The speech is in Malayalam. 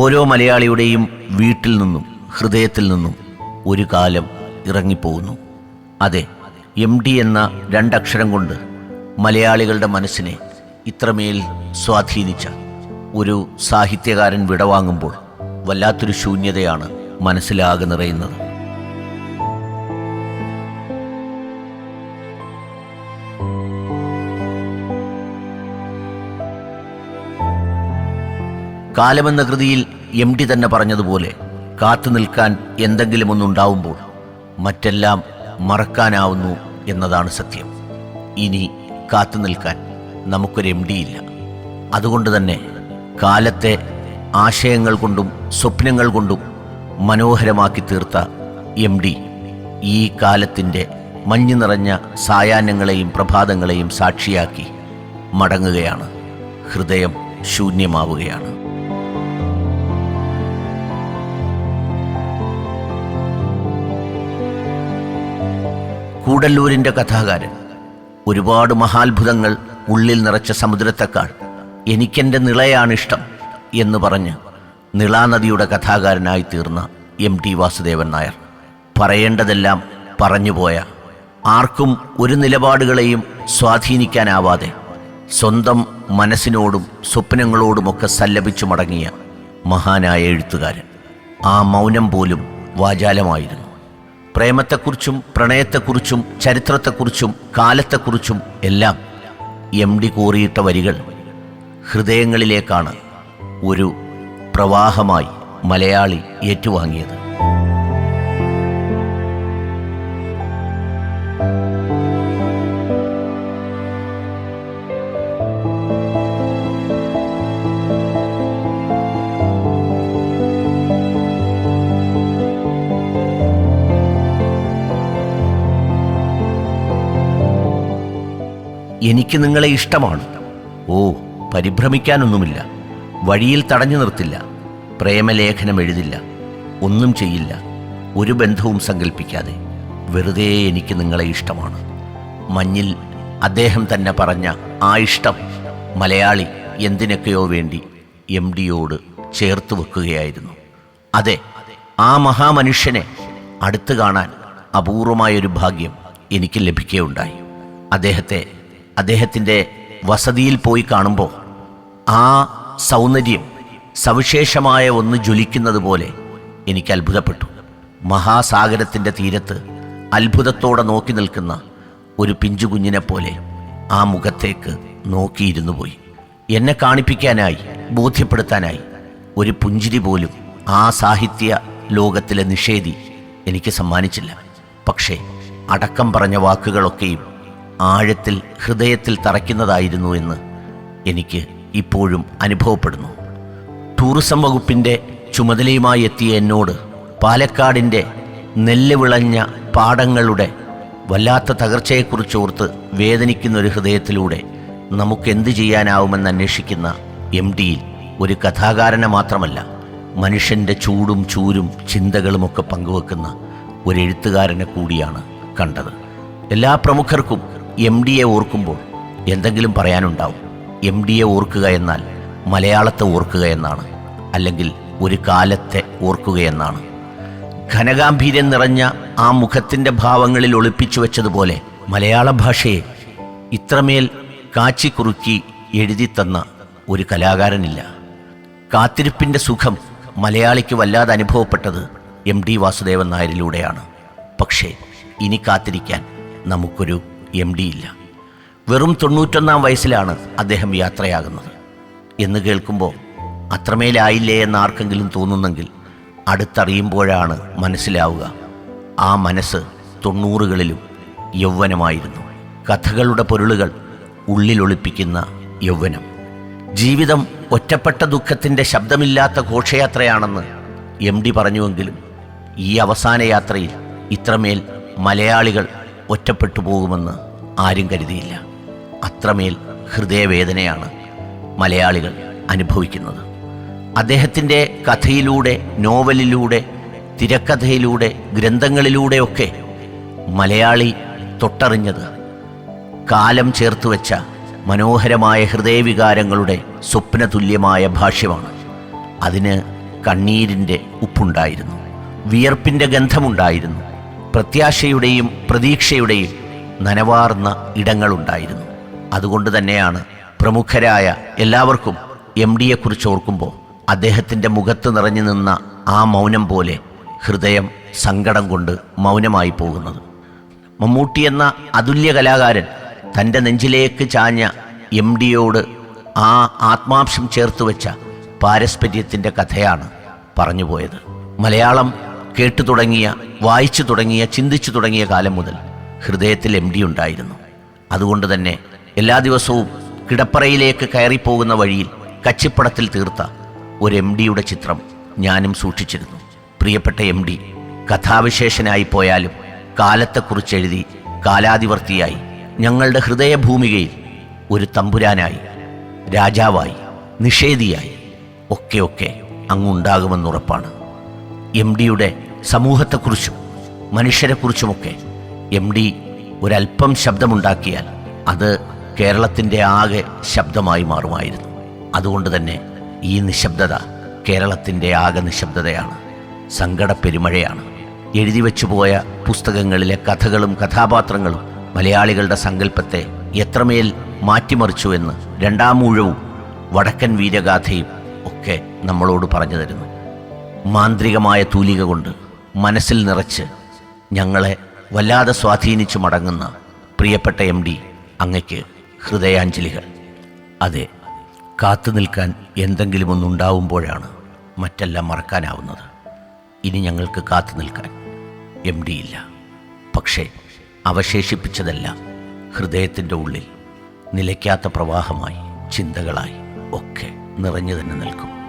ഓരോ മലയാളിയുടെയും വീട്ടിൽ നിന്നും ഹൃദയത്തിൽ നിന്നും ഒരു കാലം ഇറങ്ങിപ്പോകുന്നു. അതെ എം ഡി എന്ന രണ്ടക്ഷരം കൊണ്ട് മലയാളികളുടെ മനസ്സിനെ ഇത്രമേൽ സ്വാധീനിച്ച ഒരു സാഹിത്യകാരൻ വിടവാങ്ങുമ്പോൾ വല്ലാത്തൊരു ശൂന്യതയാണ് മനസ്സിലാകെ നിറയുന്നത്. കാലമെന്ന കൃതിയിൽ എം ഡി തന്നെ പറഞ്ഞതുപോലെ കാത്തു നിൽക്കാൻ എന്തെങ്കിലും ഒന്നുണ്ടാവുമ്പോൾ മറ്റെല്ലാം മറക്കാനാവുന്നു എന്നതാണ് സത്യം. ഇനി കാത്തു നിൽക്കാൻ നമുക്കൊരു എം ഡി ഇല്ല. അതുകൊണ്ട് തന്നെ കാലത്തെ ആശയങ്ങൾ കൊണ്ടും സ്വപ്നങ്ങൾ കൊണ്ടും മനോഹരമാക്കി തീർത്ത എം ഡി ഈ കാലത്തിന്റെ മഞ്ഞു നിറഞ്ഞ സായാഹ്നങ്ങളെയും പ്രഭാതങ്ങളെയും സാക്ഷിയാക്കി മടങ്ങുകയാണ്. ഹൃദയം ശൂന്യമാവുകയാണ്. കൂടല്ലൂരിന്റെ കഥാകാരൻ. ഒരുപാട് മഹാത്ഭുതങ്ങൾ ഉള്ളിൽ നിറച്ച സമുദ്രത്തെക്കാൾ എനിക്കെന്റെ നിളയാണിഷ്ടം എന്ന് പറഞ്ഞ് നിളാനദിയുടെ കഥാകാരനായി തീർന്ന എം ടി വാസുദേവൻ നായർ. പറയേണ്ടതെല്ലാം പറഞ്ഞുപോയ ആർക്കും ഒരു നിലപാടുകളെയും സ്വാധീനിക്കാനാവാതെ സ്വന്തം മനസ്സിനോടും സ്വപ്നങ്ങളോടുമൊക്കെ സല്ലപിച്ചു മടങ്ങിയ മഹാനായ എഴുത്തുകാരൻ. ആ മൗനം പോലും വാചാലമായിരുന്നു. പ്രേമത്തെക്കുറിച്ചും പ്രണയത്തെക്കുറിച്ചും ചരിത്രത്തെക്കുറിച്ചും കാലത്തെക്കുറിച്ചും എല്ലാം എം ഡി കൂറിയിട്ട വരികൾ ഹൃദയങ്ങളിലേക്കാണ് ഒരു പ്രവാഹമായി മലയാളി ഏറ്റുവാങ്ങിയത്. എനിക്ക് നിങ്ങളെ ഇഷ്ടമാണ്. ഓ പരിഭ്രമിക്കാനൊന്നുമില്ല. വഴിയിൽ തടഞ്ഞു നിർത്തില്ല. പ്രേമലേഖനം എഴുതില്ല. ഒന്നും ചെയ്യില്ല. ഒരു ബന്ധവും സങ്കല്പിക്കാതെ വെറുതെ എനിക്ക് നിങ്ങളെ ഇഷ്ടമാണ്. മഞ്ഞിൽ അദ്ദേഹം തന്നെ പറഞ്ഞ ആ ഇഷ്ടം മലയാളി എന്തിനൊക്കെയോ വേണ്ടി എം ഡിയോട് ചേർത്ത് വെക്കുകയായിരുന്നു. അതെ ആ മഹാമനുഷ്യനെ അടുത്ത് കാണാൻ അപൂർവമായൊരു ഭാഗ്യം എനിക്ക് ലഭിക്കുകയുണ്ടായി. അദ്ദേഹത്തെ അദ്ദേഹത്തിന്റെ വസതിയിൽ പോയി കാണുമ്പോൾ ആ സൗന്ദര്യം സവിശേഷമായ ഒന്ന് ജ്വലിക്കുന്നത് പോലെ എനിക്ക് അത്ഭുതപ്പെട്ടു. മഹാസാഗരത്തിന്റെ തീരത്ത് അത്ഭുതത്തോടെ നോക്കി നിൽക്കുന്ന ഒരു പിഞ്ചു കുഞ്ഞിനെ പോലെ ആ മുഖത്തേക്ക് നോക്കിയിരുന്നു പോയി. എന്നെ കാണിപ്പിക്കാനായി ബോധ്യപ്പെടുത്താനായി ഒരു പുഞ്ചിരി പോലും ആ സാഹിത്യ ലോകത്തിലെ നിഷേധി എനിക്ക് സമ്മാനിച്ചില്ല. പക്ഷേ അടക്കം പറഞ്ഞ വാക്കുകളൊക്കെയും ആഴത്തിൽ ഹൃദയത്തിൽ തറയ്ക്കുന്നതായിരുന്നു എന്ന് എനിക്ക് ഇപ്പോഴും അനുഭവപ്പെടുന്നു. ടൂറിസം വകുപ്പിന്റെ ചുമതലയുമായി എത്തിയ എന്നോട് പാലക്കാടിന്റെ നെല്ല് വിളഞ്ഞ പാടങ്ങളുടെ വല്ലാത്ത തകർച്ചയെക്കുറിച്ചോർത്ത് വേദനിക്കുന്ന ഒരു ഹൃദയത്തിലൂടെ നമുക്കെന്ത് ചെയ്യാനാവുമെന്ന് അന്വേഷിക്കുന്ന എം ഡിയിൽ ഒരു കഥാകാരനെ മാത്രമല്ല മനുഷ്യന്റെ ചൂടും ചൂരും ചിന്തകളുമൊക്കെ പങ്കുവെക്കുന്ന ഒരു എഴുത്തുകാരനെ കൂടിയാണ് കണ്ടത്. എല്ലാ പ്രമുഖർക്കും എം ഡിയെ ഓർക്കുമ്പോൾ എന്തെങ്കിലും പറയാനുണ്ടാവും. എം ഡിയെ ഓർക്കുക എന്നാൽ മലയാളത്തെ ഓർക്കുക എന്നാണ്. അല്ലെങ്കിൽ ഒരു കാലത്തെ ഓർക്കുക എന്നാണ്. ഘനഗാംഭീര്യം നിറഞ്ഞ ആ മുഖത്തിന്റെ ഭാവങ്ങളിൽ ഒളിപ്പിച്ചു വെച്ചതുപോലെ മലയാള ഭാഷയെ ഇത്രമേൽ കാച്ചിക്കുറുക്കി എഴുതിത്തന്ന ഒരു കലാകാരനില്ല. കാത്തിരിപ്പിന്റെ സുഖം മലയാളിക്ക് വല്ലാതെ അനുഭവപ്പെട്ടത് എം ഡി വാസുദേവൻ നായരിലൂടെയാണ്. പക്ഷേ ഇനി കാത്തിരിക്കാൻ നമുക്കൊരു എം ഡി ഇല്ല. വെറും തൊണ്ണൂറ്റൊന്നാം വയസ്സിലാണ് അദ്ദേഹം യാത്രയാകുന്നത്. എന്ന് കേൾക്കുമ്പോൾ അത്രമേലായില്ലേ എന്ന് ആർക്കെങ്കിലും തോന്നുന്നെങ്കിൽ അടുത്തറിയുമ്പോഴാണ് മനസ്സിലാവുക. ആ മനസ്സ് തൊണ്ണൂറുകളിലും യൗവനമായിരുന്നു. കഥകളുടെ പൊരുളുകൾ ഉള്ളിലൊളിപ്പിക്കുന്ന യൗവനം. ജീവിതം ഒറ്റപ്പെട്ട ദുഃഖത്തിന്റെ ശബ്ദമില്ലാത്ത ഘോഷയാത്രയാണെന്ന് എം ഡി പറഞ്ഞുവെങ്കിലും ഈ അവസാന യാത്രയിൽ ഇത്രമേൽ മലയാളികൾ ഒറ്റപ്പെട്ടു പോകുമെന്ന് ആരും കരുതിയില്ല. അത്രമേൽ ഹൃദയവേദനയാണ് മലയാളികൾ അനുഭവിക്കുന്നത്. അദ്ദേഹത്തിന്റെ കഥയിലൂടെ നോവലിലൂടെ തിരക്കഥയിലൂടെ ഗ്രന്ഥങ്ങളിലൂടെയൊക്കെ മലയാളി തൊട്ടറിഞ്ഞത് കാലം ചേർത്ത് വെച്ച മനോഹരമായ ഹൃദയവികാരങ്ങളുടെ സ്വപ്നതുല്യമായ ഭാഷ്യമാണ്. അതിന് കണ്ണീരിന്റെ ഉപ്പുണ്ടായിരുന്നു. വിയർപ്പിന്റെ ഗന്ധമുണ്ടായിരുന്നു. പ്രത്യാശയുടെയും പ്രതീക്ഷയുടെയും നനവാർന്ന ഇടങ്ങളുണ്ടായിരുന്നു. അതുകൊണ്ട് തന്നെയാണ് പ്രമുഖരായ എല്ലാവർക്കും എം ഡിയെക്കുറിച്ച് ഓർക്കുമ്പോൾ അദ്ദേഹത്തിന്റെ മുഖത്ത് നിറഞ്ഞു നിന്ന ആ മൗനം പോലെ ഹൃദയം സങ്കടം കൊണ്ട് മൗനമായി പോകുന്നത്. മമ്മൂട്ടി എന്ന അതുല്യ കലാകാരൻ തന്റെ നെഞ്ചിലേക്ക് ചാഞ്ഞ എം ഡിയോട് ആ ആത്മാംശം ചേർത്ത് വെച്ച പാരസ്പര്യത്തിന്റെ കഥയാണ് പറഞ്ഞുപോയത് മലയാളം കേട്ടു തുടങ്ങിയ വായിച്ചു തുടങ്ങിയ ചിന്തിച്ചു തുടങ്ങിയ കാലം മുതൽ ഹൃദയത്തിൽ എം ഡി ഉണ്ടായിരുന്നു. അതുകൊണ്ട് തന്നെ എല്ലാ ദിവസവും കിടപ്പറയിലേക്ക് കയറിപ്പോകുന്ന വഴിയിൽ കച്ചിപ്പടത്തിൽ തീർത്ത ഒരു എം ഡിയുടെ ചിത്രം ഞാനും സൂക്ഷിച്ചിരുന്നു. പ്രിയപ്പെട്ട എം ഡി കഥാവിശേഷനായി പോയാലും കാലത്തെക്കുറിച്ച് എഴുതി കാലാതിവർത്തിയായി ഞങ്ങളുടെ ഹൃദയഭൂമികയിൽ ഒരു തമ്പുരാനായി രാജാവായി നിഷേധിയായി ഒക്കെ ഒക്കെ അങ്ങുണ്ടാകുമെന്നുറപ്പാണ് എം ഡിയുടെ സമൂഹത്തെക്കുറിച്ചും മനുഷ്യരെക്കുറിച്ചുമൊക്കെ എം ഡി ഒരല്പം ശബ്ദമുണ്ടാക്കിയാൽ അത് കേരളത്തിന്റെ ആകെ ശബ്ദമായി മാറുമായിരുന്നു. അതുകൊണ്ട് തന്നെ ഈ നിശബ്ദത കേരളത്തിന്റെ ആകെ നിശബ്ദതയാണ് സങ്കട പെരുമഴയാണ്. എഴുതി വെച്ചുപോയ പുസ്തകങ്ങളിലെ കഥകളും കഥാപാത്രങ്ങളും മലയാളികളുടെ സങ്കല്പത്തെ എത്രമേൽ മാറ്റിമറിച്ചു എന്ന് രണ്ടാം ഊഴവും വടക്കൻ വീരഗാഥയും ഒക്കെ നമ്മളോട് പറഞ്ഞു തരുന്നു. മാന്ത്രികമായ തൂലിക കൊണ്ട് മനസ്സിൽ നിറച്ച് ഞങ്ങളെ വല്ലാതെ സ്വാധീനിച്ചു മടങ്ങുന്ന പ്രിയപ്പെട്ട എം ഡി അങ്ങയ്ക്ക് ഹൃദയാഞ്ജലികൾ. അതെ കാത്തു നിൽക്കാൻ എന്തെങ്കിലും ഒന്നുണ്ടാവുമ്പോഴാണ് മറ്റെല്ലാം മറക്കാനാവുന്നത്. ഇനി ഞങ്ങൾക്ക് കാത്തു നിൽക്കാൻ എം ഡി ഇല്ല. പക്ഷേ അവശേഷിപ്പിച്ചതെല്ലാം ഹൃദയത്തിന്റെ ഉള്ളിൽ നിലയ്ക്കാത്ത പ്രവാഹമായി ചിന്തകളായി ഒക്കെ നിറഞ്ഞു തന്നെ നിൽക്കും.